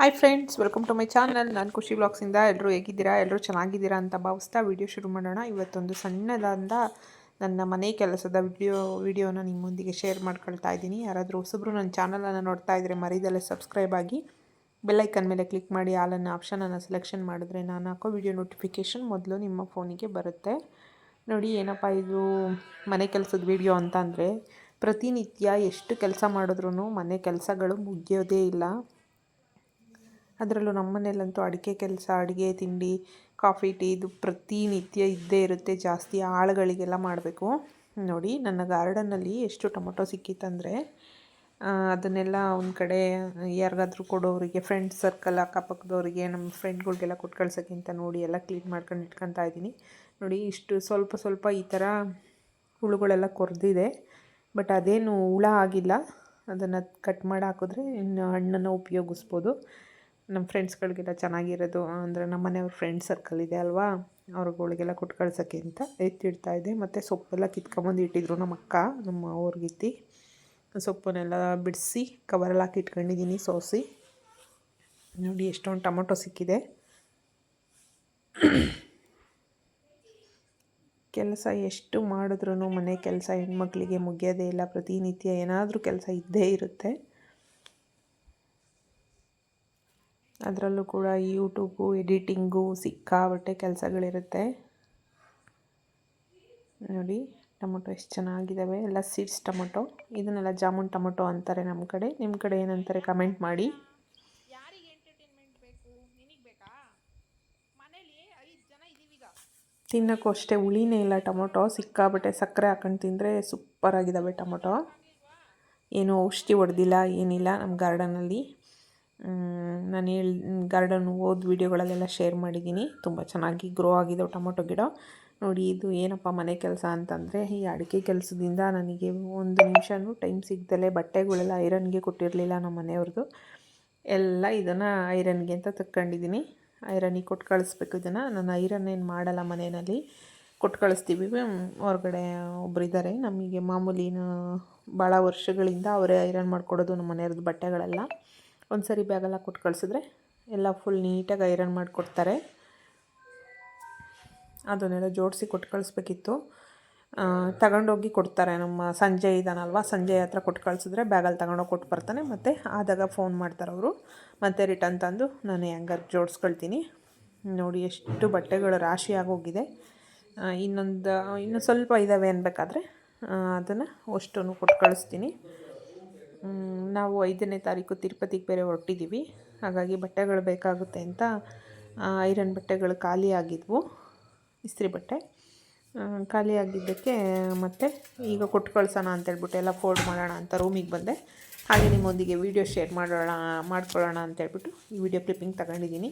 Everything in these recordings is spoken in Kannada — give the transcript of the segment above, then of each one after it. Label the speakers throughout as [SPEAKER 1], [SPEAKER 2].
[SPEAKER 1] Hi friends welcome to my channel ನಾನು ಖುಷಿ ಬ್ಲಾಗ್ಸಿಂದ ಎಲ್ಲರೂ ಹೇಗಿದ್ದೀರಾ? ಎಲ್ಲರೂ ಚೆನ್ನಾಗಿದ್ದೀರಾ ಅಂತ ಭಾವಿಸ್ತಾ ವಿಡಿಯೋ ಶುರು ಮಾಡೋಣ. ಇವತ್ತೊಂದು ಸಣ್ಣದಾದ ನನ್ನ ಮನೆ ಕೆಲಸದ ವಿಡಿಯೋ ನಿಮ್ಮ ನಿಮ್ಮೊಂದಿಗೆ ಶೇರ್ ಮಾಡ್ಕೊಳ್ತಾ ಇದ್ದೀನಿ. ಯಾರಾದರೂ ಹೊಸಬ್ರು ನನ್ನ ಚಾನಲನ್ನು ನೋಡ್ತಾ ಇದ್ದರೆ ಮರಿದಲ್ಲೇ ಸಬ್ಸ್ಕ್ರೈಬ್ ಆಗಿ ಬೆಲ್ಲೈಕನ್ ಮೇಲೆ ಕ್ಲಿಕ್ ಮಾಡಿ ಆಲನ್ನು ಆಪ್ಷನನ್ನು ಸೆಲೆಕ್ಷನ್ ಮಾಡಿದ್ರೆ ನಾನು ಹಾಕೋ ವಿಡಿಯೋ ನೋಟಿಫಿಕೇಷನ್ ಮೊದಲು ನಿಮ್ಮ ಫೋನಿಗೆ ಬರುತ್ತೆ. ನೋಡಿ, ಏನಪ್ಪ ಇದು ಮನೆ ಕೆಲಸದ ವಿಡಿಯೋ ಅಂತ ಅಂದರೆ ಪ್ರತಿನಿತ್ಯ ಎಷ್ಟು ಕೆಲಸ ಮಾಡಿದ್ರೂ ಮನೆ ಕೆಲಸಗಳು ಮುಗಿಯೋದೇ ಇಲ್ಲ. ಅದರಲ್ಲೂ ನಮ್ಮ ಮನೇಲಂತೂ ಅಡುಗೆ ಕೆಲಸ, ಅಡುಗೆ, ತಿಂಡಿ, ಕಾಫಿ, ಟೀ ಇದು ಪ್ರತಿನಿತ್ಯ ಇದ್ದೇ ಇರುತ್ತೆ. ಜಾಸ್ತಿ ಆಳುಗಳಿಗೆಲ್ಲ ಮಾಡಬೇಕು. ನೋಡಿ, ನನ್ನ ಗಾರ್ಡನ್ನಲ್ಲಿ ಎಷ್ಟು ಟೊಮೊಟೊ ಸಿಕ್ಕಿತ್ತಂದರೆ ಅದನ್ನೆಲ್ಲ ಒಂದು ಕಡೆ ಯಾರಿಗಾದರೂ ಕೊಡೋರಿಗೆ ಫ್ರೆಂಡ್ ಸರ್ಕಲ್ ಅಕ್ಕಪಕ್ಕದವ್ರಿಗೆ, ನಮ್ಮ ಫ್ರೆಂಡ್ಗಳಿಗೆಲ್ಲ ಕೊಟ್ಟು ಕಳ್ಸೋಕ್ಕಿಂತ ನೋಡಿ ಎಲ್ಲ ಕ್ಲೀನ್ ಮಾಡ್ಕೊಂಡು ಇಟ್ಕೊತಾ ಇದ್ದೀನಿ. ನೋಡಿ, ಇಷ್ಟು ಸ್ವಲ್ಪ ಸ್ವಲ್ಪ ಈ ಥರ ಹುಳುಗಳೆಲ್ಲ ಕೊರೆದಿದೆ. ಬಟ್ ಅದೇನು ಹುಳ ಆಗಿಲ್ಲ. ಅದನ್ನು ಕಟ್ ಮಾಡಿ ಹಾಕಿದ್ರೆ ಇನ್ನು ಹಣ್ಣನ್ನು ಉಪಯೋಗಿಸ್ಬೋದು. ನಮ್ಮ ಫ್ರೆಂಡ್ಸ್ಗಳಿಗೆಲ್ಲ ಚೆನ್ನಾಗಿರೋದು, ಅಂದರೆ ನಮ್ಮ ಮನೆಯವ್ರ ಫ್ರೆಂಡ್ ಸರ್ಕಲ್ ಇದೆ ಅಲ್ವಾ? ಅವ್ರುಗಳಿಗೆಲ್ಲ ಕೊಟ್ಟು ಕಳ್ಸೋಕ್ಕೆ ಅಂತ ಇದೆ ಮತ್ತು ಸೊಪ್ಪೆಲ್ಲ ಕಿತ್ಕೊಂಬಂದು ಇಟ್ಟಿದ್ರು ನಮ್ಮ ಅಕ್ಕ, ನಮ್ಮ ಅವ್ರಿಗಿತ್ತಿ. ಸೊಪ್ಪನ್ನೆಲ್ಲ ಬಿಡಿಸಿ ಕವರೆಲ್ಲ ಹಾಕಿ ಇಟ್ಕೊಂಡಿದ್ದೀನಿ ಸೋಸಿ. ನೋಡಿ ಎಷ್ಟೊಂದು ಟೊಮೊಟೊ ಸಿಕ್ಕಿದೆ. ಕೆಲಸ ಎಷ್ಟು ಮಾಡಿದ್ರೂ ಮನೆ ಕೆಲಸ ಹೆಣ್ಮಕ್ಳಿಗೆ ಮುಗಿಯೋದೇ ಇಲ್ಲ. ಪ್ರತಿನಿತ್ಯ ಏನಾದರೂ ಕೆಲಸ ಇದ್ದೇ ಇರುತ್ತೆ. ಅದರಲ್ಲೂ ಕೂಡ ಯೂಟ್ಯೂಬು ಎಡಿಟಿಂಗು ಸಿಕ್ಕಾಬಟ್ಟೆ ಕೆಲಸಗಳಿರುತ್ತೆ. ನೋಡಿ ಟೊಮೊಟೊ ಎಷ್ಟು ಚೆನ್ನಾಗಿದ್ದಾವೆ ಎಲ್ಲ ಸೀಡ್ಸ್ ಟೊಮೊಟೊ. ಇದನ್ನೆಲ್ಲ ಜಾಮೂನ್ ಟೊಮೊಟೊ ಅಂತಾರೆ ನಮ್ಮ ಕಡೆ. ನಿಮ್ಮ ಕಡೆ ಏನಂತಾರೆ ಕಮೆಂಟ್ ಮಾಡಿ. ತಿನ್ನೋಕ್ಕೂ ಅಷ್ಟೇ ಹುಳಿನೇ ಇಲ್ಲ ಟೊಮೊಟೊ. ಸಿಕ್ಕಾಬಟ್ಟೆ ಸಕ್ಕರೆ ಹಾಕೊಂಡು ತಿಂದರೆ ಸೂಪರಾಗಿದ್ದಾವೆ ಟೊಮೊಟೊ. ಏನು ಔಷಧಿ ಹೊಡೆದಿಲ್ಲ ಏನಿಲ್ಲ ನಮ್ಮ ಗಾರ್ಡನಲ್ಲಿ. ನಾನು ಹೇಳಿ ಗಾರ್ಡನ್ ಹೋದ ವೀಡಿಯೋಗಳಲ್ಲೆಲ್ಲ ಶೇರ್ ಮಾಡಿದ್ದೀನಿ ತುಂಬ ಚೆನ್ನಾಗಿ ಗ್ರೋ ಆಗಿದೆ ಟೊಮೊಟೊ ಗಿಡ. ನೋಡಿ, ಇದು ಏನಪ್ಪ ಮನೆ ಕೆಲಸ ಅಂತಂದರೆ, ಈ ಅಡಿಕೆ ಕೆಲಸದಿಂದ ನನಗೆ ಒಂದು ನಿಮಿಷನೂ ಟೈಮ್ ಸಿಗ್ದಲೇ ಬಟ್ಟೆಗಳೆಲ್ಲ ಐರನ್ಗೆ ಕೊಟ್ಟಿರಲಿಲ್ಲ ನಮ್ಮ ಮನೆಯವ್ರದ್ದು ಎಲ್ಲ ಇದನ್ನು ಐರನ್ಗೆ ಅಂತ ತಕ್ಕೊಂಡಿದ್ದೀನಿ ಐರನಿಗೆ ಕೊಟ್ಟು ಕಳಿಸ್ಬೇಕು ಇದನ್ನು. ನಾನು ಐರನ್ ಏನು ಮಾಡಲ್ಲ ಮನೆಯಲ್ಲಿ. ಕೊಟ್ಟು ಕಳಿಸ್ತೀವಿ. ಹೊರಗಡೆ ಒಬ್ಬರಿದ್ದಾರೆ ನಮಗೆ ಮಾಮೂಲಿನ ಭಾಳ ವರ್ಷಗಳಿಂದ ಅವರೇ ಐರನ್ ಮಾಡಿಕೊಡೋದು ನಮ್ಮ ಮನೆಯವ್ರದ್ದು ಬಟ್ಟೆಗಳೆಲ್ಲ. ಒಂದು ಸರಿ ಬ್ಯಾಗೆಲ್ಲ ಕೊಟ್ಟು ಕಳಿಸಿದ್ರೆ ಎಲ್ಲ ಫುಲ್ ನೀಟಾಗಿ ಐರನ್ ಮಾಡಿಕೊಡ್ತಾರೆ. ಅದನ್ನೆಲ್ಲ ಜೋಡಿಸಿ ಕೊಟ್ಟು ಕಳಿಸ್ಬೇಕಿತ್ತು. ತಗೊಂಡೋಗಿ ಕೊಡ್ತಾರೆ ನಮ್ಮ ಸಂಜಯ್ ಇದ್ದಾನಲ್ವ ಸಂಜಯ್ ಹತ್ರ ಕೊಟ್ಟು ಕಳಿಸಿದ್ರೆ ಬ್ಯಾಗಲ್ಲಿ ತಗೊಂಡೋಗಿ ಕೊಟ್ಟು ಬರ್ತಾನೆ. ಮತ್ತು ಆದಾಗ ಫೋನ್ ಮಾಡ್ತಾರೆ ಅವರು. ಮತ್ತೆ ರಿಟರ್ನ್ ತಂದು ನಾನು ಹೆಂಗಾರು ಜೋಡಿಸ್ಕೊಳ್ತೀನಿ. ನೋಡಿ ಎಷ್ಟು ಬಟ್ಟೆಗಳು ರಾಶಿ ಆಗೋಗಿದೆ. ಇನ್ನೊಂದು, ಇನ್ನೂ ಸ್ವಲ್ಪ ಇದ್ದಾವೆ ಅನ್ಬೇಕಾದ್ರೆ ಅದನ್ನು ಅಷ್ಟು ಕೊಟ್ಟು ಕಳಿಸ್ತೀನಿ. ನಾವು ಐದನೇ ತಾರೀಕು ತಿರುಪತಿಗೆ ಬೇರೆ ಹೊರಟಿದ್ದೀವಿ. ಹಾಗಾಗಿ ಬಟ್ಟೆಗಳು ಬೇಕಾಗುತ್ತೆ ಅಂತ ಐರನ್ ಬಟ್ಟೆಗಳು ಖಾಲಿ ಆಗಿದ್ವು, ಇಸ್ತ್ರಿ ಬಟ್ಟೆ. ಖಾಲಿ ಆಗಿದ್ದಕ್ಕೆ ಮತ್ತು ಈಗ ಕೊಟ್ಟು ಕಳ್ಸೋಣ ಅಂತೇಳ್ಬಿಟ್ಟು ಎಲ್ಲ ಫೋಲ್ಡ್ ಮಾಡೋಣ ಅಂತ ರೂಮಿಗೆ ಬಂದೆ. ಹಾಗೆ ನಿಮ್ಮೊಂದಿಗೆ ವೀಡಿಯೋ ಶೇರ್ ಮಾಡೋಣ, ಮಾಡ್ಕೊಳ್ಳೋಣ ಅಂತೇಳ್ಬಿಟ್ಟು ಈ ವಿಡಿಯೋ ಕ್ಲಿಪ್ಪಿಂಗ್ ತಗೊಂಡಿದ್ದೀನಿ.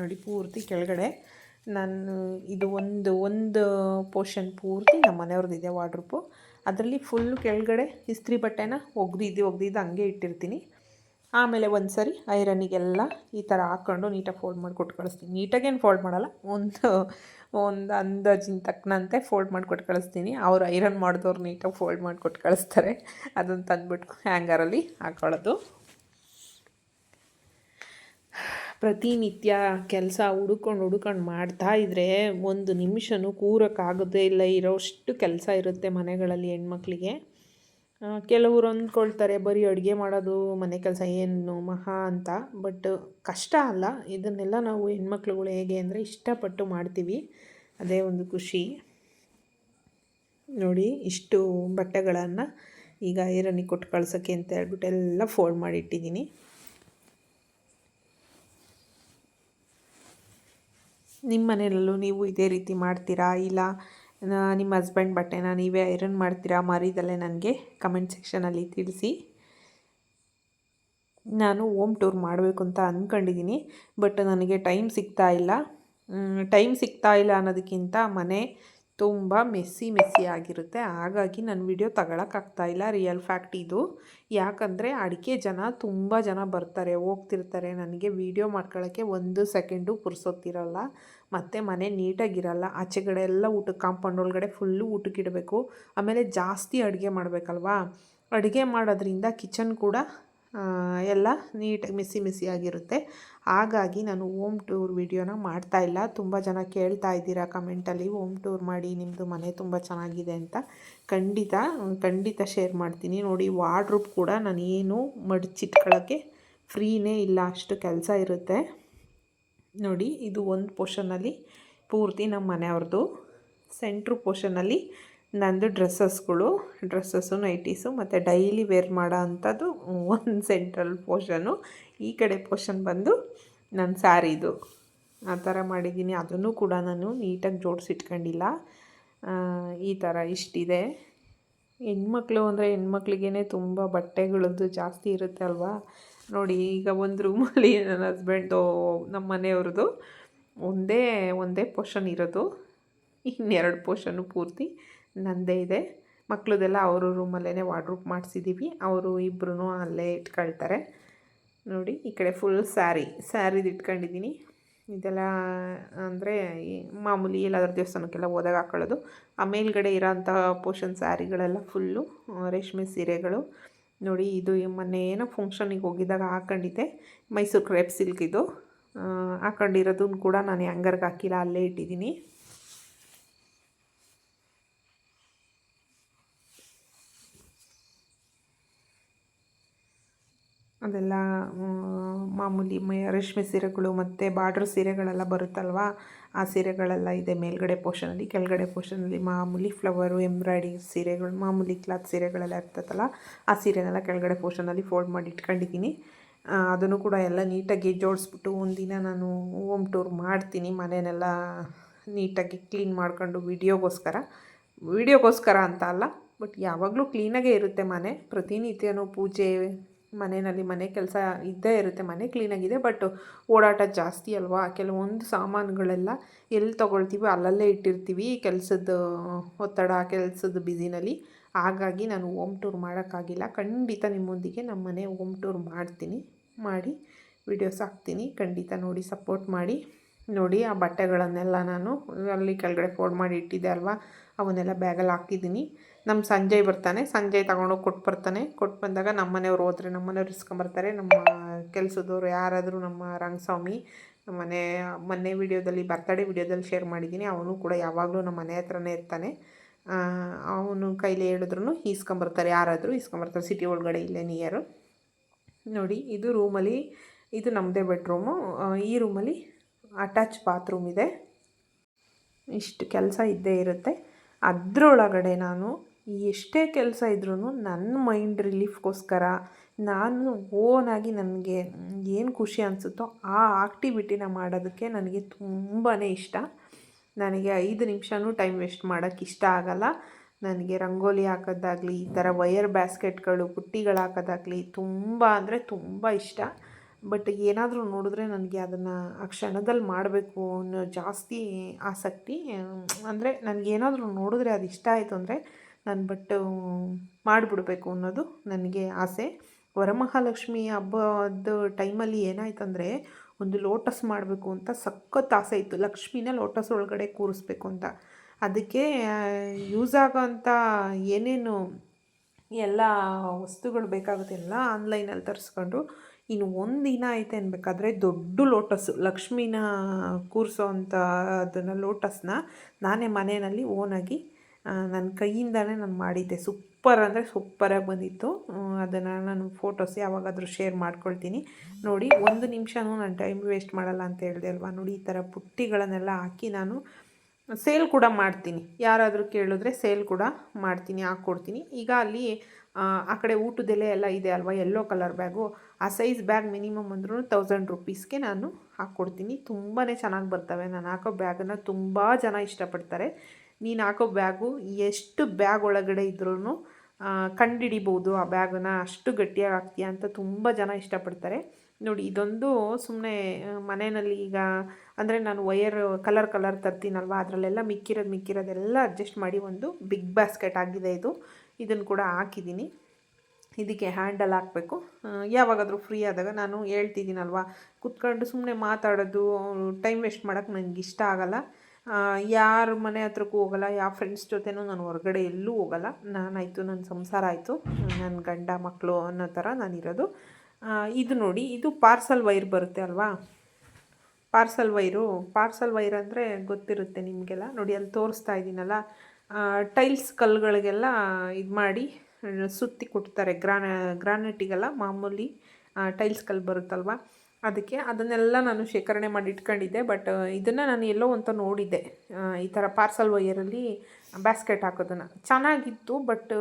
[SPEAKER 1] ನೋಡಿ, ಪೂರ್ತಿ ಕೆಳಗಡೆ ನಾನು ಇದು ಒಂದು ಒಂದು ಪೋರ್ಷನ್ ಪೂರ್ತಿ ನಮ್ಮ ಮನೆಯವ್ರದ್ದಿದೆ ವಾಡ್ರೂಪು ಅದರಲ್ಲಿ ಫುಲ್ಲು ಕೆಳಗಡೆ ಇಸ್ತ್ರಿ ಬಟ್ಟೆನ ಒಗ್ದಿದ್ದು ಒಗ್ದಿದ್ದು ಹಂಗೆ ಇಟ್ಟಿರ್ತೀನಿ. ಆಮೇಲೆ ಒಂದು ಸರಿ ಐರನಿಗೆಲ್ಲ ಈ ಥರ ಹಾಕ್ಕೊಂಡು ನೀಟಾಗಿ ಫೋಲ್ಡ್ ಮಾಡಿ ಕೊಟ್ಟು ಕಳಿಸ್ತೀನಿ ನೀಟಾಗೇನು ಫೋಲ್ಡ್ ಮಾಡಲ್ಲ, ಒಂದು ಒಂದು ಅಂದಾಜಿನ ತಕ್ಕನಂತೆ ಫೋಲ್ಡ್ ಮಾಡಿ ಕೊಟ್ಟು ಕಳಿಸ್ತೀನಿ ಅವ್ರು ಐರನ್ ಮಾಡಿದವ್ರು ನೀಟಾಗಿ ಫೋಲ್ಡ್ ಮಾಡಿ ಕೊಟ್ಟು ಕಳಿಸ್ತಾರೆ ಅದನ್ನು ತಂದುಬಿಟ್ಟು ಹ್ಯಾಂಗರಲ್ಲಿ ಹಾಕ್ಕೊಳ್ಳೋದು ಪ್ರತಿನಿತ್ಯ ಕೆಲಸ ಹುಡುಕೊಂಡು ಹುಡುಕೊಂಡು ಮಾಡ್ತಾ ಇದ್ದರೆ ಒಂದು ನಿಮಿಷನೂ ಕೂರೋಕ್ಕಾಗೋದೇ ಇಲ್ಲ, ಇರೋಷ್ಟು ಕೆಲಸ ಇರುತ್ತೆ ಮನೆಗಳಲ್ಲಿ ಹೆಣ್ಮಕ್ಳಿಗೆ. ಕೆಲವರು ಅಂದ್ಕೊಳ್ತಾರೆ, ಬರೀ ಅಡುಗೆ ಮಾಡೋದು, ಮನೆ ಕೆಲಸ ಏನು ಮಹಾ ಅಂತ. ಬಟ್ ಕಷ್ಟ ಅಲ್ಲ, ಇದನ್ನೆಲ್ಲ ನಾವು ಹೆಣ್ಮಕ್ಳುಗಳು ಹೇಗೆ ಅಂದರೆ ಇಷ್ಟಪಟ್ಟು ಮಾಡ್ತೀವಿ. ಅದೇ ಒಂದು ಖುಷಿ. ನೋಡಿ, ಇಷ್ಟು ಬಟ್ಟೆಗಳನ್ನು ಈಗ ಐರನಿಗೆ ಕೊಟ್ಟು ಕಳ್ಸೋಕ್ಕೆ ಅಂತ ಹೇಳ್ಬಿಟ್ಟು ಎಲ್ಲ ಫೋಲ್ಡ್ ಮಾಡಿ ನಿಮ್ಮ ಮನೆಯಲ್ಲೂ ನೀವು ಇದೇ ರೀತಿ ಮಾಡ್ತೀರಾ? ಇಲ್ಲ ನಿಮ್ಮ ಹಸ್ಬೆಂಡ್ ಬಟ್ಟೆನ ನೀವೇ ಐರನ್ ಮಾಡ್ತೀರಾ? ಮರಿದಲ್ಲೇ ನನಗೆ ಕಮೆಂಟ್ ಸೆಕ್ಷನಲ್ಲಿ ತಿಳಿಸಿ. ನಾನು ಓಮ್ ಟೂರ್ ಮಾಡಬೇಕು ಅಂತ ಅಂದ್ಕೊಂಡಿದ್ದೀನಿ ಬಟ್ ನನಗೆ ಟೈಮ್ ಸಿಗ್ತಾ ಇಲ್ಲ. ಟೈಮ್ ಸಿಗ್ತಾ ಇಲ್ಲ ಅನ್ನೋದಕ್ಕಿಂತ ಮನೆ ತುಂಬ ಮೆಸ್ಸಿ ಮೆಸ್ಸಿ ಆಗಿರುತ್ತೆ. ಹಾಗಾಗಿ ನಾನು ವಿಡಿಯೋ ಇಲ್ಲ ರಿಯಲ್ ಫ್ಯಾಕ್ಟ್ ಇದು. ಯಾಕಂದರೆ ಅಡಿಕೆ ಜನ ತುಂಬ ಜನ ಬರ್ತಾರೆ, ಹೋಗ್ತಿರ್ತಾರೆ. ನನಗೆ ವಿಡಿಯೋ ಮಾಡ್ಕೊಳ್ಳೋಕ್ಕೆ ಒಂದು ಸೆಕೆಂಡು ಪುರ್ಸೋತಿರಲ್ಲ ಮತ್ತು ಮನೆ ನೀಟಾಗಿರಲ್ಲ ಆಚೆಗಡೆ ಎಲ್ಲ ಊಟಕ್ಕೆ ಕಾಂಪೌಂಡ್ ಒಳಗಡೆ ಫುಲ್ಲು ಊಟಕ್ಕೆ ಇಡಬೇಕು. ಆಮೇಲೆ ಜಾಸ್ತಿ ಅಡುಗೆ ಮಾಡಬೇಕಲ್ವಾ? ಅಡುಗೆ ಮಾಡೋದ್ರಿಂದ ಕಿಚನ್ ಕೂಡ ಎಲ್ಲ ನೀಟಾಗಿ ಮಿಸಿ ಮಿಸಿಯಾಗಿರುತ್ತೆ ಹಾಗಾಗಿ ನಾನು ಓಮ್ ಟೂರ್ ವಿಡಿಯೋನ ಮಾಡ್ತಾ ಇಲ್ಲ. ತುಂಬ ಜನ ಕೇಳ್ತಾ ಇದ್ದೀರಾ ಕಮೆಂಟಲ್ಲಿ ಓಮ್ ಟೂರ್ ಮಾಡಿ ನಿಮ್ಮದು ಮನೆ ತುಂಬ ಚೆನ್ನಾಗಿದೆ ಅಂತ. ಖಂಡಿತ ಖಂಡಿತ ಶೇರ್ ಮಾಡ್ತೀನಿ. ನೋಡಿ ವಾರ್ಡ್ರೂಪ್ ಕೂಡ ನಾನು ಏನು ಮಡಚಿಟ್ಕೊಳ್ಳೋಕ್ಕೆ ಫ್ರೀನೇ ಇಲ್ಲ. ಅಷ್ಟು ಕೆಲಸ ಇರುತ್ತೆ. ನೋಡಿ, ಇದು ಒಂದು ಪೋರ್ಷನಲ್ಲಿ ಪೂರ್ತಿ ನಮ್ಮ ಮನೆಯವ್ರದ್ದು ಸೆಂಟ್ರ್ ಪೋರ್ಷನಲ್ಲಿ ನಂದು ಡ್ರೆಸ್ಸಸ್ಗಳು ಡ್ರೆಸ್ಸಸ್ಸು ನೈಟೀಸು ಮತ್ತು ಡೈಲಿ ವೇರ್ ಮಾಡೋ ಅಂಥದ್ದು ಒಂದು ಸೆಂಟ್ರಲ್ ಪೋರ್ಷನು ಈ ಕಡೆ ಪೋರ್ಷನ್ ಬಂದು ನನ್ನ ಸ್ಯಾರಿದು ಆ ಥರ ಮಾಡಿದ್ದೀನಿ. ಅದನ್ನು ಕೂಡ ನಾನು ನೀಟಾಗಿ ಜೋಡಿಸಿಟ್ಕೊಂಡಿಲ್ಲ. ಈ ಥರ ಇಷ್ಟಿದೆ. ಹೆಣ್ಮಕ್ಳು ಅಂದರೆ ಹೆಣ್ಮಕ್ಳಿಗೇ ತುಂಬ ಬಟ್ಟೆಗಳದ್ದು ಜಾಸ್ತಿ ಇರುತ್ತೆ ಅಲ್ವಾ? ನೋಡಿ, ಈಗ ಒಂದು ರೂಮಲ್ಲಿ ನನ್ನ ಹಸ್ಬೆಂಡು ನಮ್ಮ ಮನೆಯವ್ರದ್ದು ಒಂದೇ ಒಂದೇ ಪೋರ್ಷನ್ ಇರೋದು. ಇನ್ನೆರಡು ಪೋರ್ಷನ್ನು ಪೂರ್ತಿ ನನ್ನದೇ ಇದೆ. ಮಕ್ಕಳದೆಲ್ಲ ಅವರು ರೂಮಲ್ಲೇ ವಾರ್ಡ್ರೂಪ್ ಮಾಡಿಸಿದ್ದೀವಿ ಅವರು ಇಬ್ಬರೂ ಅಲ್ಲೇ ಇಟ್ಕೊಳ್ತಾರೆ. ನೋಡಿ, ಈ ಕಡೆ ಫುಲ್ ಸ್ಯಾರಿ ಸ್ಯಾರಿದು ಇಟ್ಕೊಂಡಿದ್ದೀನಿ. ಇದೆಲ್ಲ, ಅಂದರೆ ಮಾಮೂಲಿ ಎಲ್ಲಾದ್ರೂ ದೇವಸ್ಥಾನಕ್ಕೆಲ್ಲ ಹೋದಾಗ ಹಾಕೊಳ್ಳೋದು. ಆ ಮೇಲ್ಗಡೆ ಇರೋಂಥ ಪೋರ್ಷನ್ ಸ್ಯಾರಿಗಳೆಲ್ಲ ಫುಲ್ಲು ರೇಷ್ಮೆ ಸೀರೆಗಳು. ನೋಡಿ, ಇದು ಮೊನ್ನೆ ಏನೋ ಫಂಕ್ಷನಿಗೆ ಹೋಗಿದ್ದಾಗ ಹಾಕೊಂಡಿದ್ದೆ. ಮೈಸೂರು ಕ್ರೇಪ್ ಸಿಲ್ಕ್ ಇದು. ಹಾಕೊಂಡಿರೋದನ್ನು ಕೂಡ ನಾನು ಹ್ಯಾಂಗರ್ಗೆ ಹಾಕಿಲ್ಲ, ಅಲ್ಲೇ ಇಟ್ಟಿದ್ದೀನಿ. ಅದೆಲ್ಲ ಮಾಮೂಲಿ ಮೈ ರೇಷ್ಮೆ ಸೀರೆಗಳು ಮತ್ತು ಬಾರ್ಡ್ರ್ ಸೀರೆಗಳೆಲ್ಲ ಬರುತ್ತಲ್ವ? ಆ ಸೀರೆಗಳೆಲ್ಲ ಇದೆ ಮೇಲ್ಗಡೆ ಪೋರ್ಷನಲ್ಲಿ ಕೆಳಗಡೆ ಪೋರ್ಷನಲ್ಲಿ ಮಾಮೂಲಿ ಫ್ಲವರು ಎಂಬ್ರಾಯ್ಡಿ ಸೀರೆಗಳು, ಮಾಮೂಲಿ ಕ್ಲಾತ್ ಸೀರೆಗಳೆಲ್ಲ ಇರ್ತೈತಲ್ಲ ಆ ಸೀರೆನೆಲ್ಲ ಕೆಳಗಡೆ ಪೋರ್ಷನಲ್ಲಿ ಫೋಲ್ಡ್ ಮಾಡಿ ಇಟ್ಕೊಂಡಿದ್ದೀನಿ. ಅದನ್ನು ಕೂಡ ಎಲ್ಲ ನೀಟಾಗಿ ಜೋಡಿಸ್ಬಿಟ್ಟು ಒಂದಿನ ನಾನು ಹೋಮ್ ಟೂರ್ ಮಾಡ್ತೀನಿ ಮನೆಯನ್ನೆಲ್ಲ ನೀಟಾಗಿ ಕ್ಲೀನ್ ಮಾಡ್ಕೊಂಡು ವಿಡಿಯೋಗೋಸ್ಕರ ವಿಡಿಯೋಗೋಸ್ಕರ ಅಂತ ಅಲ್ಲ ಬಟ್ ಯಾವಾಗಲೂ ಕ್ಲೀನಾಗೇ ಇರುತ್ತೆ ಮನೆ. ಪ್ರತಿನಿತ್ಯನೂ ಪೂಜೆ ಮನೆಯಲ್ಲಿ ಮನೆ ಕೆಲಸ ಇದ್ದೇ ಇರುತ್ತೆ, ಮನೆ ಕ್ಲೀನಾಗಿದೆ ಬಟ್ ಓಡಾಟ ಜಾಸ್ತಿ ಅಲ್ವಾ? ಕೆಲವೊಂದು ಸಾಮಾನುಗಳೆಲ್ಲ ಎಲ್ಲಿ ತೊಗೊಳ್ತೀವಿ ಅಲ್ಲಲ್ಲೇ ಇಟ್ಟಿರ್ತೀವಿ ಕೆಲಸದ ಒತ್ತಡ ಕೆಲಸದ ಬ್ಯುಸಿನಲ್ಲಿ ಹಾಗಾಗಿ ನಾನು ಹೋಮ್ ಟೂರ್ ಮಾಡೋಕ್ಕಾಗಿಲ್ಲ. ಖಂಡಿತ ನಿಮ್ಮೊಂದಿಗೆ ನಮ್ಮ ಮನೆ ಹೋಮ್ ಟೂರ್ ಮಾಡ್ತೀನಿ, ಮಾಡಿ ವಿಡಿಯೋಸ್ ಹಾಕ್ತೀನಿ. ಖಂಡಿತ ನೋಡಿ ಸಪೋರ್ಟ್ ಮಾಡಿ. ನೋಡಿ, ಆ ಬಟ್ಟೆಗಳನ್ನೆಲ್ಲ ನಾನು ಅಲ್ಲಿ ಕೆಳಗಡೆ ಫೋಲ್ಡ್ ಮಾಡಿ ಇಟ್ಟಿದ್ದೆ ಅಲ್ವಾ? ಅವನ್ನೆಲ್ಲ ಬ್ಯಾಗಲ್ಲಿ ಹಾಕಿದ್ದೀನಿ. ನಮ್ಮ ಸಂಜಯ್ ಬರ್ತಾನೆ. ಸಂಜಯ್ ತಗೊಂಡೋಗಿ ಕೊಟ್ಟು ಬರ್ತಾನೆ. ಕೊಟ್ಟು ಬಂದಾಗ ನಮ್ಮ ಮನೆಯವ್ರು ಹೋದ್ರೆ ನಮ್ಮ ಮನೆಯವ್ರು ಇಸ್ಕೊಂಬರ್ತಾರೆ. ನಮ್ಮ ಕೆಲಸದವ್ರು ಯಾರಾದರೂ ನಮ್ಮ ರಂಗಸ್ವಾಮಿ, ನಮ್ಮ ಮನೆ, ಮೊನ್ನೆ ವಿಡಿಯೋದಲ್ಲಿ, ಬರ್ತಡೇ ವೀಡಿಯೋದಲ್ಲಿ ಶೇರ್ ಮಾಡಿದ್ದೀನಿ. ಅವನು ಕೂಡ ಯಾವಾಗಲೂ ನಮ್ಮ ಮನೆ ಹತ್ರನೇ ಇರ್ತಾನೆ. ಅವನು ಕೈಲಿ ಹೇಳಿದ್ರು ಈಸ್ಕೊಂಬರ್ತಾರೆ ಯಾರಾದರೂ ಈಸ್ಕೊಂಬರ್ತಾರೆ ಸಿಟಿ ಒಳಗಡೆ ಇಲ್ಲೇ ನಿಯರು ನೋಡಿ, ಇದು ರೂಮಲ್ಲಿ ಇದು ನಮ್ಮದೇ ಬೆಡ್ರೂಮು ಈ ರೂಮಲ್ಲಿ ಅಟ್ಯಾಚ್ ಬಾತ್ರೂಮ್ ಇದೆ. ಇಷ್ಟು ಕೆಲಸ ಇದ್ದೇ ಇರುತ್ತೆ. ಅದರೊಳಗಡೆ ನಾನು ಎಷ್ಟೇ ಕೆಲಸ ಇದ್ರೂ ನನ್ನ ಮೈಂಡ್ ರಿಲೀಫ್ಗೋಸ್ಕರ ನಾನು ಓನಾಗಿ ನನಗೆ ಏನು ಖುಷಿ ಅನಿಸುತ್ತೋ ಆ ಆಕ್ಟಿವಿಟಿನ ಮಾಡೋದಕ್ಕೆ ನನಗೆ ತುಂಬಾ ಇಷ್ಟ. ನನಗೆ ಐದು ನಿಮಿಷನೂ ಟೈಮ್ ವೇಸ್ಟ್ ಮಾಡೋಕ್ಕೆ ಇಷ್ಟ ಆಗಲ್ಲ. ನನಗೆ ರಂಗೋಲಿ ಹಾಕೋದಾಗಲಿ, ಈ ಥರ ವೈಯರ್ ಬ್ಯಾಸ್ಕೆಟ್ಗಳು, ಬುಟ್ಟಿಗಳು ಹಾಕೋದಾಗಲಿ ತುಂಬ ಅಂದರೆ ತುಂಬ ಇಷ್ಟ. ಬಟ್ ಏನಾದರೂ ನೋಡಿದ್ರೆ ನನಗೆ ಅದನ್ನು ಆ ಕ್ಷಣದಲ್ಲಿ ಮಾಡಬೇಕು ಅನ್ನೋ ಜಾಸ್ತಿ ಆಸಕ್ತಿ, ಅಂದರೆ ನನಗೇನಾದರೂ ನೋಡಿದ್ರೆ ಅದು ಇಷ್ಟ ಆಯಿತು ಅಂದರೆ ನಾನು ಬಟ್ ಮಾಡಿಬಿಡ್ಬೇಕು ಅನ್ನೋದು ನನಗೆ ಆಸೆ. ವರಮಹಾಲಕ್ಷ್ಮಿ ಹಬ್ಬದ ಟೈಮಲ್ಲಿ ಏನಾಯ್ತಂದರೆ ಒಂದು ಲೋಟಸ್ ಮಾಡಬೇಕು ಅಂತ ಸಖತ್ ಆಸೆ ಇತ್ತು. ಲಕ್ಷ್ಮಿನ ಲೋಟಸ್ ಒಳಗಡೆ ಕೂರಿಸ್ಬೇಕು ಅಂತ. ಅದಕ್ಕೆ ಯೂಸ್ ಆಗೋಂಥ ಏನೇನು ಎಲ್ಲ ವಸ್ತುಗಳು ಬೇಕಾಗುತ್ತೆ ಎಲ್ಲ ಆನ್ಲೈನಲ್ಲಿ ತರಿಸ್ಕೊಂಡು ಇನ್ನು ಒಂದು ದಿನ ಐತೆ ಅನ್ಬೇಕಾದ್ರೆ ದೊಡ್ಡ ಲೋಟಸ್ಸು ಲಕ್ಷ್ಮಿನ ಕೂರಿಸೋ ಅಂಥ ಅದನ್ನು ಲೋಟಸ್ನ ನಾನೇ ಮನೆಯಲ್ಲಿ ಓನಾಗಿ ನನ್ನ ಕೈಯಿಂದಾನೆ ನಾನು ಮಾಡಿದ್ದೆ. ಸೂಪರ್ ಅಂದರೆ ಸೂಪರಾಗಿ ಬಂದಿತ್ತು. ಅದನ್ನು ನಾನು ಫೋಟೋಸ್ ಯಾವಾಗಾದರೂ ಶೇರ್ ಮಾಡ್ಕೊಳ್ತೀನಿ. ನೋಡಿ, ಒಂದು ನಿಮಿಷನೂ ನಾನು ಟೈಮ್ ವೇಸ್ಟ್ ಮಾಡಲ್ಲ ಅಂತ ಹೇಳಿದೆ ಅಲ್ವಾ? ನೋಡಿ, ಈ ಥರ ಪುಟ್ಟಿಗಳನ್ನೆಲ್ಲ ಹಾಕಿ ನಾನು ಸೇಲ್ ಕೂಡ ಮಾಡ್ತೀನಿ. ಯಾರಾದರೂ ಕೇಳಿದ್ರೆ ಸೇಲ್ ಕೂಡ ಮಾಡ್ತೀನಿ, ಹಾಕ್ಕೊಡ್ತೀನಿ. ಈಗ ಅಲ್ಲಿ, ಆ ಕಡೆ ಊಟದೆಲೆ ಎಲ್ಲ ಇದೆ ಅಲ್ವಾ? ಯೆಲ್ಲೋ ಕಲರ್ ಬ್ಯಾಗು ಆ ಸೈಜ್ ಬ್ಯಾಗ್ ಮಿನಿಮಮ್ ಅಂದ್ರೂ ತೌಸಂಡ್ ರುಪೀಸ್ಗೆ ನಾನು ಹಾಕ್ಕೊಡ್ತೀನಿ. ತುಂಬಾ ಚೆನ್ನಾಗಿ ಬರ್ತವೆ. ನಾನು ಹಾಕೋ ಬ್ಯಾಗನ್ನು ತುಂಬ ಜನ ಇಷ್ಟಪಡ್ತಾರೆ. ನೀನು ಹಾಕೋ ಬ್ಯಾಗು ಎಷ್ಟು ಬ್ಯಾಗ್ ಒಳಗಡೆ ಇದ್ರೂ ಕಂಡುಹಿಡಿಬೋದು ಆ ಬ್ಯಾಗನ್ನು. ಅಷ್ಟು ಗಟ್ಟಿಯಾಗಿ ಹಾಕ್ತೀಯ ಅಂತ ತುಂಬ ಜನ ಇಷ್ಟಪಡ್ತಾರೆ. ನೋಡಿ, ಇದೊಂದು ಸುಮ್ಮನೆ ಮನೆಯಲ್ಲಿ ಈಗ, ಅಂದರೆ ನಾನು ವಯರ್ ಕಲರ್ ಕಲರ್ ತರ್ತೀನಲ್ವ? ಅದರಲ್ಲೆಲ್ಲ ಮಿಕ್ಕಿರೋದು ಮಿಕ್ಕಿರೋದೆಲ್ಲ ಅಡ್ಜಸ್ಟ್ ಮಾಡಿ ಒಂದು ಬಿಗ್ ಬ್ಯಾಸ್ಕೆಟ್ ಆಗಿದೆ ಇದು. ಇದನ್ನು ಕೂಡ ಹಾಕಿದ್ದೀನಿ ಇದಕ್ಕೆ ಹ್ಯಾಂಡಲ್ ಹಾಕಬೇಕು. ಯಾವಾಗಾದರೂ ಫ್ರೀ ಆದಾಗ ನಾನು ಹೇಳ್ತಿದ್ದೀನಲ್ವ ಕುತ್ಕೊಂಡು ಸುಮ್ಮನೆ ಮಾತಾಡೋದು, ಟೈಮ್ ವೇಸ್ಟ್ ಮಾಡೋಕ್ಕೆ ನನಗೆ ಇಷ್ಟ ಆಗಲ್ಲ. ಯಾರ ಮನೆ ಹತ್ರಕ್ಕೂ ಹೋಗಲ್ಲ ಯಾವ ಫ್ರೆಂಡ್ಸ್ ಜೊತೆನೂ ನಾನು ಹೊರಗಡೆ ಎಲ್ಲೂ ಹೋಗಲ್ಲ. ನಾನಾಯಿತು ನನ್ನ ಸಂಸಾರ ಆಯಿತು. ನನ್ನ ಗಂಡ ಮಕ್ಕಳು ಅನ್ನೋ ಥರ ನಾನಿರೋದು. ಇದು ನೋಡಿ, ಇದು ಪಾರ್ಸಲ್ ವೈರ್ ಬರುತ್ತೆ ಅಲ್ವಾ? ಪಾರ್ಸಲ್ ವೈರು ಪಾರ್ಸಲ್ ವೈರ್ ಅಂದರೆ ಗೊತ್ತಿರುತ್ತೆ ನಿಮಗೆಲ್ಲ. ನೋಡಿ, ಅಲ್ಲಿ ತೋರಿಸ್ತಾ ಇದ್ದೀನಲ್ಲ. ಟೈಲ್ಸ್ ಕಲ್ಲುಗಳಿಗೆಲ್ಲ ಇದು ಮಾಡಿ, ಸುತ್ತಿ ಕೊಡ್ತಾರೆ. ಗ್ರಾನ, ಗ್ರಾನೈಟಿಗೆಲ್ಲ ಮಾಮೂಲಿ ಟೈಲ್ಸ್ ಕಲ್ಲು ಬರುತ್ತಲ್ವ? ಅದಕ್ಕೆ ಅದನ್ನೆಲ್ಲ ನಾನು ಶೇಖರಣೆ ಮಾಡಿ ಇಟ್ಕೊಂಡಿದ್ದೆ. ಬಟ್ ಇದನ್ನು ನಾನು ಎಲ್ಲೋ ಅಂತ ನೋಡಿದ್ದೆ. ಈ ಥರ ಪಾರ್ಸಲ್ ವೈಯರಲ್ಲಿ ಬ್ಯಾಸ್ಕೆಟ್ ಹಾಕೋದನ್ನು. ಚೆನ್ನಾಗಿತ್ತು ಬಟ್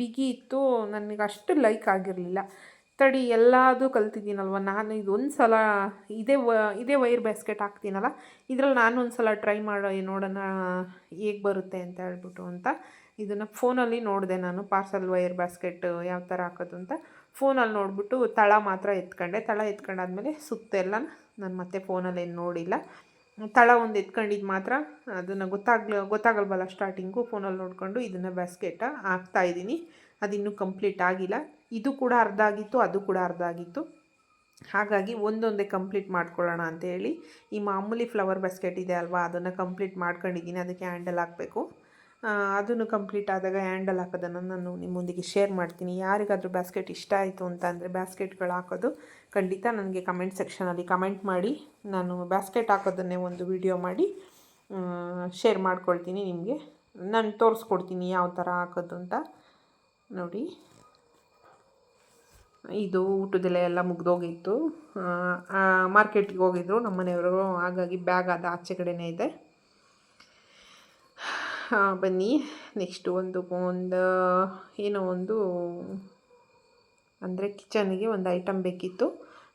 [SPEAKER 1] ಬಿಗಿ ಇತ್ತು. ನನಗೆ ಅಷ್ಟು ಲೈಕ್ ಆಗಿರಲಿಲ್ಲ. ತಡಿ ಎಲ್ಲದೂ ಕಲ್ತಿದ್ದೀನಲ್ವ? ನಾನು ಇದೊಂದು ಸಲ ಇದೇ ವ, ಇದೇ ವೈರ್ ಬ್ಯಾಸ್ಕೆಟ್ ಹಾಕ್ತೀನಲ್ಲ, ಇದ್ರಲ್ಲಿ ನಾನು ಒಂದು ಸಲ ಟ್ರೈ ಮಾಡೋ, ನೋಡೋಣ ಹೇಗೆ ಬರುತ್ತೆ ಅಂತ ಹೇಳ್ಬಿಟ್ಟು ಅಂತ ಇದನ್ನು ಫೋನಲ್ಲಿ ನೋಡಿದೆ ನಾನು ಪಾರ್ಸಲ್ ವೈರ್ ಬ್ಯಾಸ್ಕೆಟ್ ಯಾವ ಥರ ಹಾಕೋದು ಅಂತ ಫೋನಲ್ಲಿ ನೋಡಿಬಿಟ್ಟು ತಳ ಮಾತ್ರ ಎತ್ಕೊಂಡೆ. ತಳ ಎತ್ಕೊಂಡಾದ್ಮೇಲೆ ಸುತ್ತೆಲ್ಲ ನಾನು ಮತ್ತೆ ಫೋನಲ್ಲೇನು ನೋಡಿಲ್ಲ. ತಳ ಒಂದು ಎತ್ಕೊಂಡಿದ್ದು ಮಾತ್ರ ಅದನ್ನು ಗೊತ್ತಾಗ್ಲ, ಗೊತ್ತಾಗಲ್ವಲ್ಲ ಸ್ಟಾರ್ಟಿಂಗು ಫೋನಲ್ಲಿ ನೋಡಿಕೊಂಡು ಇದನ್ನು ಬ್ಯಾಸ್ಕೆಟ ಇದ್ದೀನಿ. ಅದಿನ್ನೂ ಕಂಪ್ಲೀಟ್ ಆಗಿಲ್ಲ. ಇದು ಕೂಡ ಅರ್ಧ ಆಗಿತ್ತು, ಅದು ಕೂಡ ಅರ್ಧ ಆಗಿತ್ತು. ಹಾಗಾಗಿ ಒಂದೊಂದೇ ಕಂಪ್ಲೀಟ್ ಮಾಡ್ಕೊಳ್ಳೋಣ ಅಂತ ಹೇಳಿ ಈ ಮಾಮೂಲಿ ಫ್ಲವರ್ ಬ್ಯಾಸ್ಕೆಟ್ ಇದೆ ಅಲ್ವಾ? ಅದನ್ನು ಕಂಪ್ಲೀಟ್ ಮಾಡ್ಕೊಂಡಿದ್ದೀನಿ. ಅದಕ್ಕೆ ಹ್ಯಾಂಡಲ್ ಹಾಕಬೇಕು. ಅದನ್ನು ಕಂಪ್ಲೀಟ್ ಆದಾಗ ಹ್ಯಾಂಡಲ್ ಹಾಕೋದನ್ನು ನಾನು ನಿಮ್ಮೊಂದಿಗೆ ಶೇರ್ ಮಾಡ್ತೀನಿ. ಯಾರಿಗಾದರೂ ಬ್ಯಾಸ್ಕೆಟ್ ಇಷ್ಟ ಆಯಿತು ಅಂತ ಅಂದರೆ ಬ್ಯಾಸ್ಕೆಟ್ಗಳು ಹಾಕೋದು ಖಂಡಿತ ನನಗೆ ಕಮೆಂಟ್ ಸೆಕ್ಷನಲ್ಲಿ ಕಮೆಂಟ್ ಮಾಡಿ. ನಾನು ಬ್ಯಾಸ್ಕೆಟ್ ಹಾಕೋದನ್ನೇ ಒಂದು ವಿಡಿಯೋ ಮಾಡಿ ಶೇರ್ ಮಾಡ್ಕೊಳ್ತೀನಿ ನಿಮಗೆ. ನಾನು ತೋರಿಸ್ಕೊಡ್ತೀನಿ ಯಾವ ಥರ ಹಾಕೋದು ಅಂತ. ನೋಡಿ. ಇದು ಊಟದೆಲೆ ಎಲ್ಲ ಮುಗ್ದೋಗಿತ್ತು. ಮಾರ್ಕೆಟ್ಗೆ ಹೋಗಿದ್ರು. ನಮ್ಮ ಮನೆಯವರು ಹಾಗಾಗಿ ಬ್ಯಾಗ್ ಅದು ಆಚೆ ಕಡೆಯೇ ಇದೆ. ಬನ್ನಿ. ನೆಕ್ಸ್ಟು ಒಂದು ಒಂದು, ಏನೋ ಒಂದು, ಅಂದರೆ ಕಿಚನ್ಗೆ ಒಂದು ಐಟಮ್ ಬೇಕಿತ್ತು.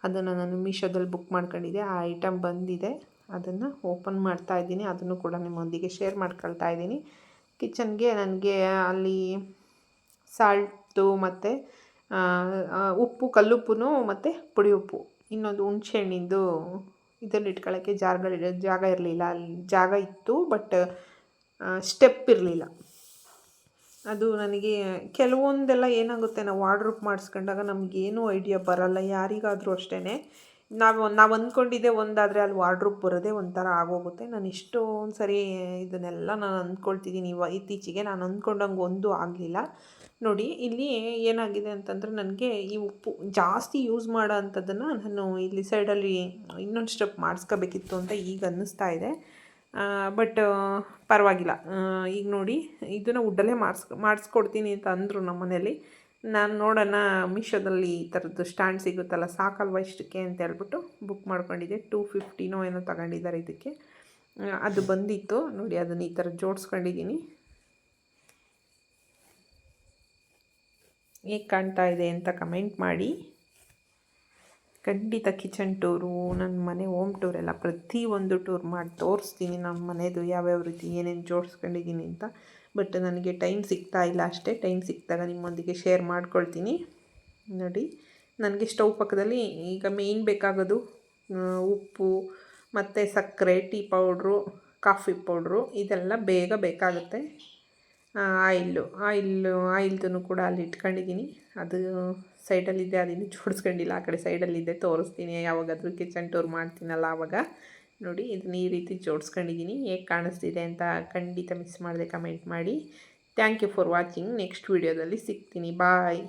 [SPEAKER 1] ಅದನ್ನು ನಾನು ಮೀಶೋದಲ್ಲಿ ಬುಕ್ ಮಾಡ್ಕೊಂಡಿದ್ದೆ. ಆ ಐಟಮ್ ಬಂದಿದೆ. ಅದನ್ನು ಓಪನ್ ಮಾಡ್ತಾ ಇದ್ದೀನಿ. ಅದನ್ನು ಕೂಡ ನಿಮ್ಮೊಂದಿಗೆ ಶೇರ್ ಮಾಡ್ಕೊಳ್ತಾ ಇದ್ದೀನಿ. ಕಿಚನ್ಗೆ ನನಗೆ ಅಲ್ಲಿ ಸಾಲ್ಟು ಮತ್ತು ಉಪ್ಪು ಕಲ್ಲುಪ್ಪು ಮತ್ತು ಪುಡಿ ಉಪ್ಪು. ಇನ್ನೊಂದು ಹುಣ್ಸೆಹಣ್ಣಿಂದು ಇದನ್ನು ಇಟ್ಕೊಳ್ಳೋಕ್ಕೆ ಜಾಗಗಳು ಜಾಗ ಇರಲಿಲ್ಲ. ಅಲ್ಲಿ ಜಾಗ ಇತ್ತು ಬಟ್ ಸ್ಟೆಪ್ ಇರಲಿಲ್ಲ. ಅದು ನನಗೆ ಕೆಲವೊಂದೆಲ್ಲ ಏನಾಗುತ್ತೆ, ನಾವು ಆರ್ಡ್ರ್ ಮಾಡಿಸ್ಕೊಂಡಾಗ ನಮಗೇನು ಐಡಿಯಾ ಬರಲ್ಲ, ಯಾರಿಗಾದರೂ ಅಷ್ಟೇ ನಾವು ನಾವು ಅಂದ್ಕೊಂಡಿದ್ದೆ ಒಂದಾದರೆ ಅಲ್ಲಿ ವಾರ್ಡ್ರೂಪ್ ಬರೋದೇ ಒಂಥರ ಆಗೋಗುತ್ತೆ. ನಾನು ಇಷ್ಟೊಂದು ಸರಿ ಇದನ್ನೆಲ್ಲ ನಾನು ಅಂದ್ಕೊಳ್ತಿದ್ದೀನಿ. ಇವ, ಇತ್ತೀಚೆಗೆ ನಾನು ಅಂದ್ಕೊಂಡಂಗೆ ಒಂದು ಆಗಲಿಲ್ಲ. ನೋಡಿ, ಇಲ್ಲಿ ಏನಾಗಿದೆ ಅಂತಂದರೆ ನನಗೆ ಈ ಉಪ್ಪು ಜಾಸ್ತಿ ಯೂಸ್ ಮಾಡೋ ಅಂಥದ್ದನ್ನು ನಾನು ಇಲ್ಲಿ ಸೈಡಲ್ಲಿ ಇನ್ನೊಂದು ಸ್ಟೆಪ್ ಮಾಡಿಸ್ಕೋಬೇಕಿತ್ತು ಅಂತ ಈಗ ಅನ್ನಿಸ್ತಾ ಇದೆ. ಬಟ್ ಪರವಾಗಿಲ್ಲ. ಈಗ ನೋಡಿ, ಇದನ್ನು ವುಡ್ಡಲ್ಲೇ ಮಾಡಿಸ್, ಮಾಡಿಸ್ಕೊಡ್ತೀನಿ ಅಂತ ಅಂದರು ನಮ್ಮ ಮನೆಯಲ್ಲಿ ನಾನು ನೋಡೋಣ, ಮೀಶೋದಲ್ಲಿ ಈ ಥರದ್ದು ಸ್ಟ್ಯಾಂಡ್ ಸಿಗುತ್ತಲ್ಲ, ಸಾಕಲ್ವ ಇಷ್ಟಕ್ಕೆ ಅಂತ ಹೇಳ್ಬಿಟ್ಟು ಬುಕ್ ಮಾಡ್ಕೊಂಡಿದ್ದೆ. ಟೂ ಫಿಫ್ಟಿನೋ ಏನೋ ತಗೊಂಡಿದ್ದಾರೆ ಇದಕ್ಕೆ. ಅದು ಬಂದಿತ್ತು. ನೋಡಿ, ಅದನ್ನು ಈ ಥರ ಜೋಡಿಸ್ಕೊಂಡಿದ್ದೀನಿ. ಹೇಗೆ ಕಾಣ್ತಾ ಇದೆ ಅಂತ ಕಮೆಂಟ್ ಮಾಡಿ. ಖಂಡಿತ ಕಿಚನ್ ಟೂರು ನನ್ನ ಮನೆ ಹೋಮ್ ಟೂರ್ ಎಲ್ಲ ಪ್ರತಿಯೊಂದು ಟೂರ್ ಮಾಡಿ ತೋರಿಸ್ತೀನಿ. ನಮ್ಮ ಮನೆಯದು ಯಾವ್ಯಾವ ರೀತಿ ಏನೇನು ಜೋಡಿಸ್ಕೊಂಡಿದ್ದೀನಿ ಅಂತ. ಬಟ್ ನನಗೆ ಟೈಮ್ ಸಿಗ್ತಾ ಇಲ್ಲ ಅಷ್ಟೇ. ಟೈಮ್ ಸಿಕ್ಕಿದಾಗ ನಿಮ್ಮೊಂದಿಗೆ ಶೇರ್ ಮಾಡ್ಕೊಳ್ತೀನಿ. ನೋಡಿ, ನನಗೆ ಸ್ಟೌವ್ ಪಕ್ಕದಲ್ಲಿ ಈಗ ಮೇಯ್ನ್ ಬೇಕಾಗೋದು ಉಪ್ಪು ಮತ್ತು ಸಕ್ಕರೆ ಟೀ ಪೌಡ್ರು ಕಾಫಿ ಪೌಡ್ರು ಇದೆಲ್ಲ ಬೇಗ ಬೇಕಾಗುತ್ತೆ. ಆಯಿಲ್ಲು ಆಯಿಲ್ಲು ಆಯಿಲ್ದು ಕೂಡ ಅಲ್ಲಿ ಇಟ್ಕೊಂಡಿದ್ದೀನಿ. ಅದು ಸೈಡಲ್ಲಿದೆ, ಅದಿನ್ನೂ ಜೋಡಿಸ್ಕೊಂಡಿಲ್ಲ. ಆ ಕಡೆ ಸೈಡಲ್ಲಿದ್ದೆ ತೋರಿಸ್ತೀನಿ. ಯಾವಾಗಾದರೂ ಕಿಚನ್ ಟೂರ್ ಮಾಡ್ತೀನಲ್ಲ ಆವಾಗ ನೋಡಿ, ಇದನ್ನ ಈ ರೀತಿ ಜೋಡಿಸ್ಕೊಂಡಿದ್ದೀನಿ. ಹೇಗೆ ಕಾಣಿಸ್ತಿದೆ ಅಂತ ಖಂಡಿತ ಮಿಸ್ ಮಾಡದೆ ಕಮೆಂಟ್ ಮಾಡಿ. Thank you for watching next ವೀಡಿಯೋದಲ್ಲಿ ಸಿಗ್ತೀನಿ. ಬಾಯ್